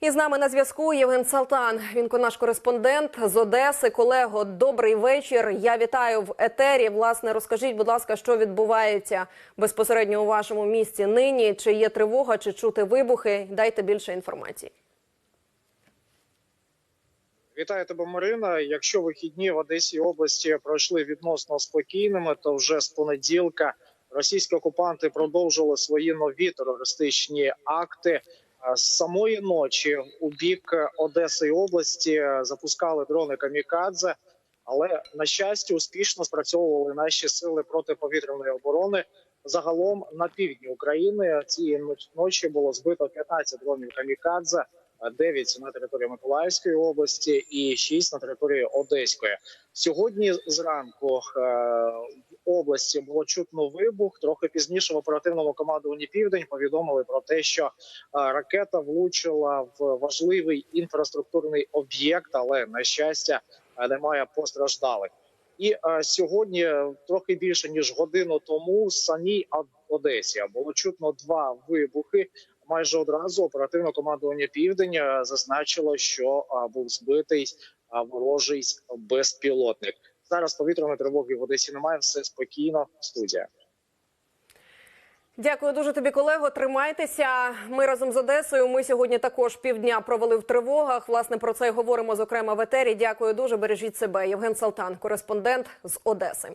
І з нами на зв'язку Євген Салтан. Він наш кореспондент з Одеси. Колего, добрий вечір. Я вітаю в етері. Власне, розкажіть, будь ласка, що відбувається безпосередньо у вашому місті нині? Чи є тривога, чи чути вибухи? Дайте більше інформації. Вітаю тебе, Марина. Якщо вихідні в Одесі області пройшли відносно спокійними, то вже з понеділка російські окупанти продовжили свої нові терористичні акти. З самої ночі у бік Одеси і області запускали дрони камікадзе, але на щастя успішно спрацьовували наші сили протиповітряної оборони. Загалом на півдні України цієї ночі було збито 15 дронів камікадзе. 9 на території Миколаївської області і 6 на території Одеської. Сьогодні зранку е, в області було чутно вибух. Трохи пізніше в оперативному командуванні Південь повідомили про те, що е, ракета влучила в важливий інфраструктурний об'єкт, але на щастя немає постраждалих. І е, сьогодні, трохи більше ніж годину тому, в самій Од- Одесі було чутно два вибухи майже одразу оперативне командування Південь зазначило, що був збитий ворожий безпілотник. Зараз повітряної тривоги в Одесі немає. Все спокійно. Студія. Дякую дуже тобі, колего. Тримайтеся. Ми разом з Одесою. Ми сьогодні також півдня провели в тривогах. Власне про це й говоримо зокрема в етері. Дякую дуже. Бережіть себе. Євген Салтан, кореспондент з Одеси.